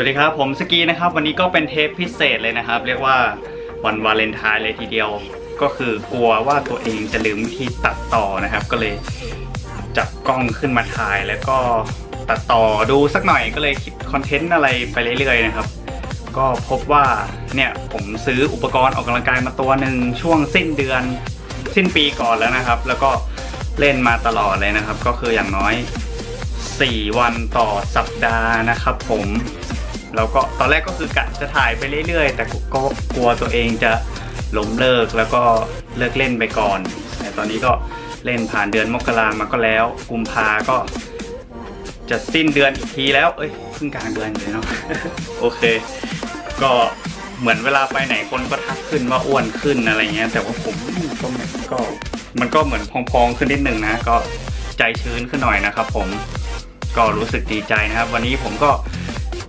วัสดีครับผมสกีนะครับวันนี้ก็เป็นเทปพิเศษเลยนะครับ เรียกว่าวันวาเลนไทน์เลยทีเดียว ก็คือกลัวว่าตัวเองจะลืมวิธีตัดต่อนะครับ ก็เลยจับกล้องขึ้นมาถ่ายแล้วก็ตัดต่อดูสักหน่อยก็เลยคิดคอนเทนต์อะไรไปเรื่อยๆนะครับ ก็พบว่าเนี่ยผมซื้ออุปกรณ์ออกกำลังกายมาตัวหนึ่งช่วงสิ้นเดือนสิ้นปีก่อนแล้วนะครับ แล้วก็เล่นมาตลอดเลยนะครับ ก็คืออย่างน้อย 4 วันต่อสัปดาห์นะครับผม แล้วก็ตอนแรกก็คือกะจะถ่ายไปเรื่อยๆ แต่ก็กลัวตัวเองจะล้มเลิกแล้วก็เลิกเล่นไปก่อนแต่ตอนนี้ก็เล่นผ่านเดือนมกรามาก็แล้ว กุมภาก็ จะสิ้นเดือนอีกทีแล้ว เอ้ยเพิ่งกลางเดือนเลยเนาะโอเค ก็เหมือนเวลาไปไหนคนก็ทักขึ้นว่าอ้วนขึ้นอะไรเงี้ย แต่ว่าผมก็มก็มันก็เหมือนพองๆขึ้นนิดนึงนะ ก็ใจชื้นขึ้นหน่อยนะครับผมก็รู้สึกดีใจนะครับ วันนี้ผมก็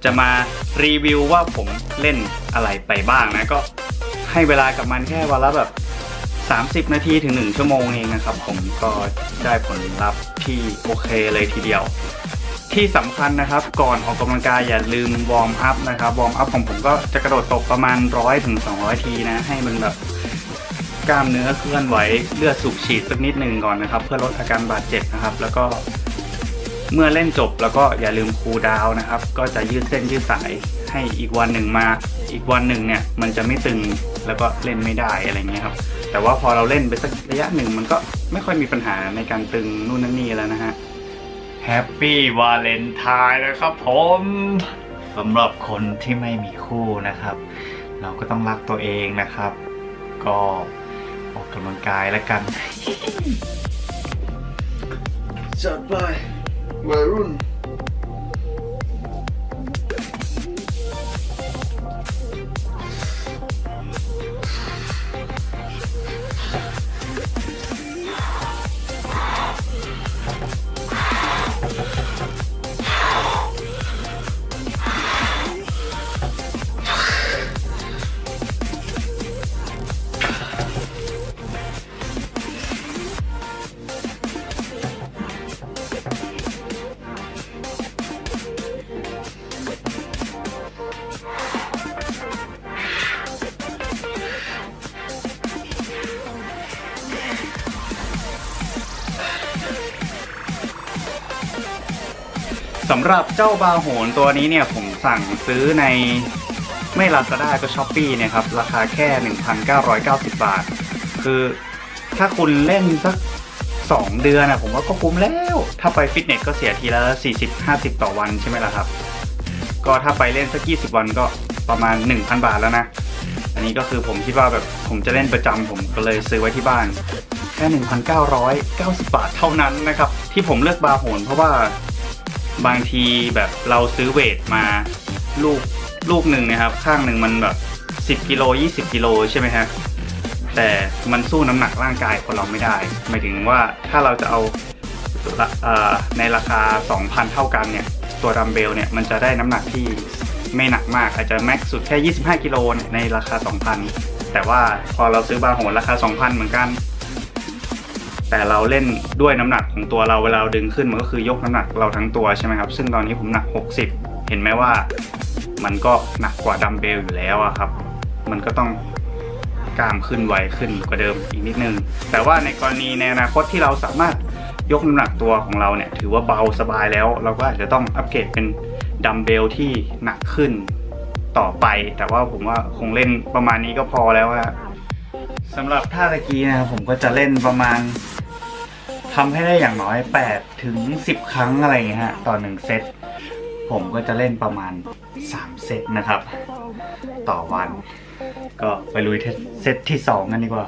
จะมารีวิวว่าผมเล่นอะไรไปบ้างนะ ก็ให้เวลากับมันแค่วันละแบบ 30 นาทีถึง 1 ชั่วโมงเองนะครับ ผมก็ได้ผลลัพธ์ที่โอเคเลยทีเดียว ที่สำคัญนะครับ ก่อนออกกำลังกายอย่าลืมวอร์มอัพนะครับวอร์มอัพของผมก็จะกระโดดตบประมาณ 100ถึง200 ทีนะ ให้มันแบบกล้ามเนื้อเคลื่อนไหวเลือดสูบฉีดสักนิดหนึ่งก่อนนะครับ เพื่อลดอาการบาดเจ็บนะครับ แล้วก็ เมื่อเล่นจบแล้วก็อย่าลืมคูลดาวน์นะครับ ก็จะยืดเส้นยืดสายให้อีกวันหนึ่งมา อีกวันหนึ่งเนี่ยมันจะไม่ตึงแล้วก็เล่นไม่ได้อะไรเงี้ยครับ แต่ว่าพอเราเล่นไปสักระยะหนึ่งมันก็ไม่ค่อยมีปัญหาในการตึงนู่นนั่นนี่แล้วนะฮะแฮปปี้วาเลนไทน์นะครับผมสำหรับคนที่ไม่มีคู่นะครับ เราก็ต้องรักตัวเองนะครับ ก็ออกกำลังกายแล้วกันจัดไป วัย สำหรับเจ้าบาโหนตัวนี้เนี่ยผมสั่งซื้อในไม่ Lazada ก็ s h อ p e e เนี่ยครับ ราคาแค่ 1,990 บาท คือถ้าคุณเล่นสัก 2 เดือนนะผมว่าก็คุ้มแล้ว ถ้าไปฟิตเนสก็เสียทีละ 40-50 ต่อวันใช่ไหมล่ะครับ ก็ถ้าไปเล่นสัก 20 วันก็ประมาณ 1,000 บาทแล้วนะ อันนี้ก็คือผมคิดว่าแบบผมจะเล่นประจำผมก็เลยซื้อไว้ที่บ้าน แค่ 1,990 บาทเท่านั้นนะครับ ที่ผมเลือกบาโหนเพราะว่า บางทีแบบเราซื้อเวทมาลูกลูกหนึ่งนะครับ ข้างหนึ่งมันแบบ 10กิโล20กิโลใช่ไหมฮะแต่มันสู้น้ำหนักร่างกายคนเราไม่ได้หมายถึงว่าถ้าเราจะเอาในราคา 2,000 เท่ากันเนี่ย ตัวดัมเบลเนี่ยมันจะได้น้ำหนักที่ไม่หนักมาก อาจจะแม็กซ์สุดแค่ 25 กิโลในราคา 2,000 แต่ว่าพอเราซื้อบาโหนราคา 2,000 เหมือนกัน แต่เราเล่นด้วยน้ำหนักของตัวเราเวลาเราดึงขึ้นมันก็คือยกน้ำหนักเราทั้งตัวใช่ไหมครับ ซึ่งตอนนี้ผมหนัก 60 เห็นไหมว่ามันก็หนักกว่าดัมเบลอยู่แล้วอะครับ มันก็ต้องกล้ามขึ้นไวขึ้นกว่าเดิมอีกนิดนึง แต่ว่าในกรณีในอนาคตที่เราสามารถยกน้ำหนักตัวของเราเนี่ยถือว่าเบาสบายแล้ว เราก็อาจจะต้องอัปเกรดเป็นดัมเบลที่หนักขึ้นต่อไป แต่ว่าผมว่าคงเล่นประมาณนี้ก็พอแล้วอะสำหรับท่าตะกี้นะครับผมก็จะเล่นประมาณ ทำให้ได้อย่างน้อย 8 ถึง 10 ครั้งอะไรอย่างเงี้ยฮะต่อ 1 เซต ผมก็จะเล่นประมาณ 3 เซตนะครับ ต่อวัน ก็ไปลุยเซตที่ 2 กันดีกว่า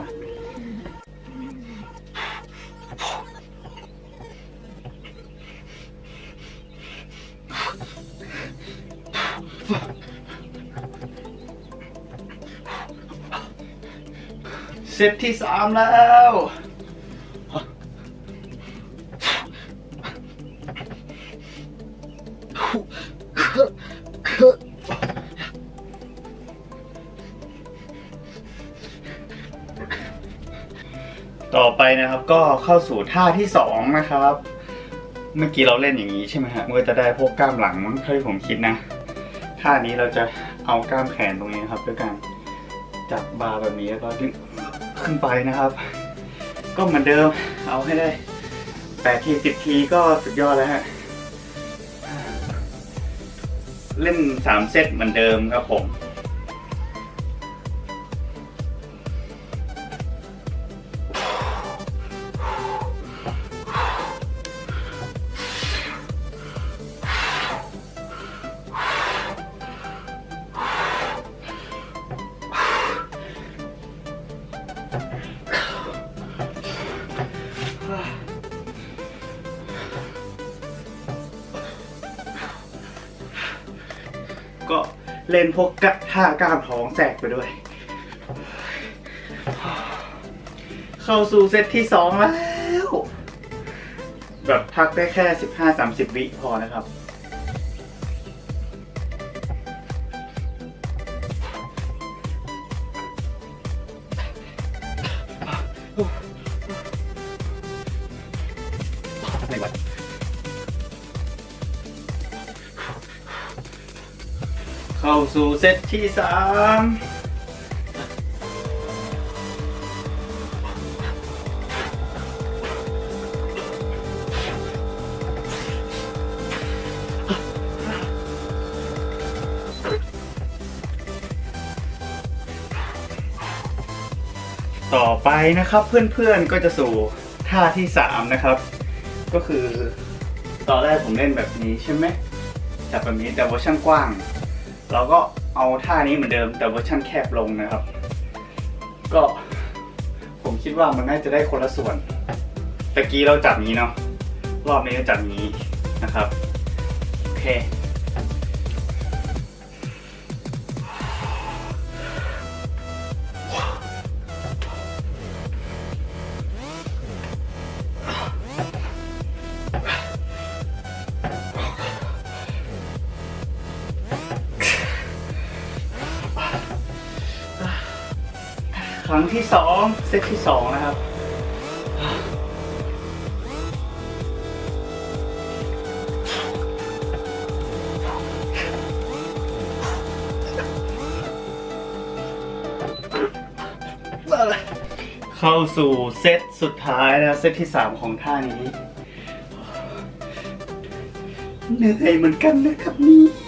เซตที่ 3 แล้ว ต่อไปนะครับ ก็เข้าสู่ท่าที่สองนะครับ เมื่อกี้เราเล่นอย่างนี้ใช่ไหมฮะมันก็จะได้พวกกล้ามหลังมั้งเท่าที่ผมคิดนะ ท่านี้เราจะเอากล้ามแขนตรงนี้ครับด้วยการจับบาร์แบบนี้แล้วก็ดึงขึ้นไปนะครับ ก็เหมือนเดิมเอาให้ได้แปดทีสิบทีก็สุดยอดแล้วฮะเล่นสามเซตเหมือนเดิมครับผม เล่นพวกกะท่ากล้ามท้องแสกไปด้วย เข้าสู่เซตที่สองแล้ว แบบพักได้แค่สิบห้าสามสิบวิพอนะครับ สู่เซตที่สามต่อไปนะครับเพื่อนๆก็จะสู่ท่าที่สามนะครับ ก็คือตอนแรกผมเล่นแบบนี้ใช่ไหมจับแบบนี้แต่เวอร์ชันกว้าง เราก็เอาท่านี้เหมือนเดิมแต่เวอร์ชันแคบลงนะครับ ก็ผมคิดว่ามันน่าจะได้คนละส่วนตะกี้เราจับนี้เนาะรอบนี้เราจับนี้นะครับ โอเค งที่สองเซตที่สองนะครับ เข้าสู่เซตสุดท้ายแล้วเซตที่สามของท่านี้ เหนื่อยเหมือนกันนะครับเนี่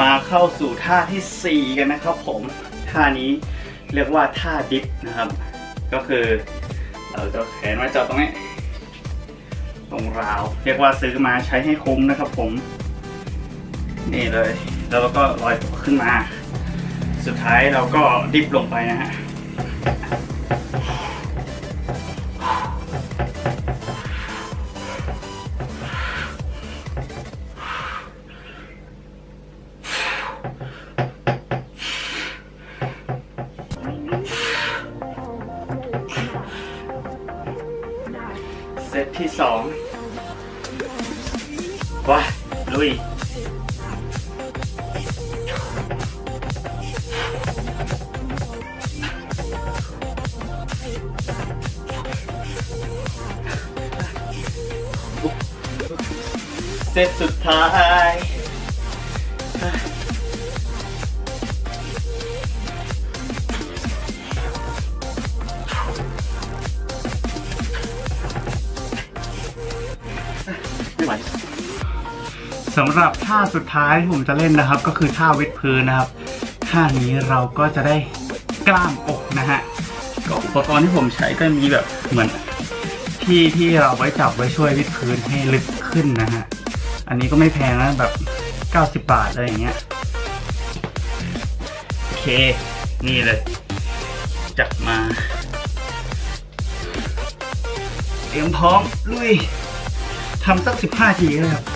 มาเข้าสู่ท่าที่ 4 กันนะครับผม ท่านี้เรียกว่าท่าดิฟนะครับ ก็คือเราจะแขนมาจับตรงนี้ ตรงราว เรียกว่าซื้อมาใช้ให้คุ้มนะครับผม นี่เลย แล้วเราก็ลอยตัวขึ้นมา สุดท้ายเราก็ดิฟลงไปนะฮะ ซตที่สองว้าลุยเซตสุดท้าย สำหรับท่าสุดท้ายที่ผมจะเล่นนะครับ ก็คือท่าวิดพื้นนะครับท่านี้เราก็จะได้กล้ามอกนะฮะก็อุปกรณ์ที่ผมใช้ก็มีแบบเหมือนที่ที่เราไว้จับไว้ช่วยวิดพื้นให้ลึกขึ้นนะฮะอันนี้ก็ไม่แพงนะแบบ 90 บาทอะไรอย่างเงี้ยโอเค นี่เลย จับมาเตรียมพร้อมลุยทำสักสิบห้าทีเลยครับ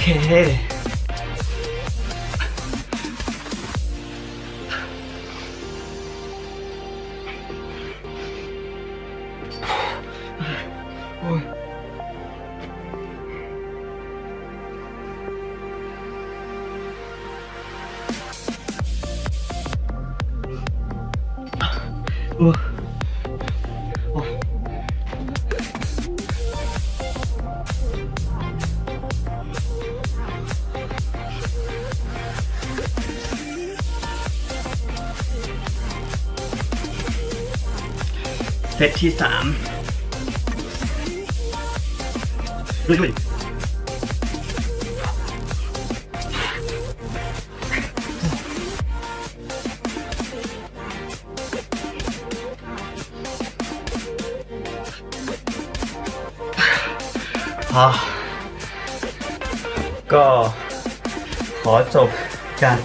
เค ตที่สามลุยลุยอะก็ขอจบการ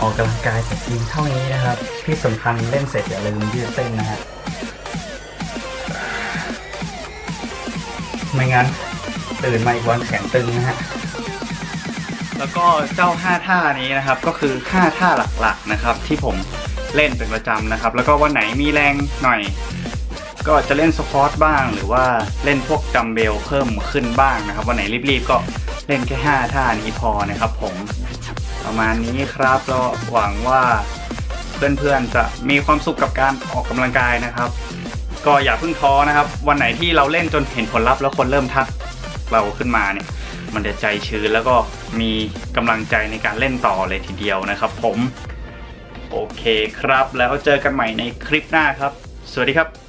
ออกกำลังกายแต่เพียงเท่านี้นะครับ ที่สำคัญเล่นเสร็จอย่าลืมยืดเส้นนะฮะ ไม่งั้นตื่นมาอีกวันแขนตึงนะฮะแล้วก็เจ้า 5 ท่านี้นะครับก็คือ 5 ท่าหลักๆนะครับที่ผมเล่นเป็นประจำนะครับ แล้วก็วันไหนมีแรงหน่อย ก็จะเล่นสควอตบ้าง หรือว่าเล่นพวกดัมเบลเพิ่มขึ้นบ้างนะครับ วันไหนรีบๆก็เล่นแค่ 5 ท่านี้พอนะครับ ผมประมาณนี้ครับเราหวังว่าเพื่อนๆจะมีความสุขกับการออกกำลังกายนะครับ ก็อย่าเพิ่งท้อนะครับ วันไหนที่เราเล่นจนเห็นผลลัพธ์แล้วคนเริ่มทักเราขึ้นมาเนี่ย มันจะใจชื้นแล้วก็มีกำลังใจในการเล่นต่อเลยทีเดียวนะครับ ผม โอเคครับ แล้วเจอกันใหม่ในคลิปหน้าครับ สวัสดีครับ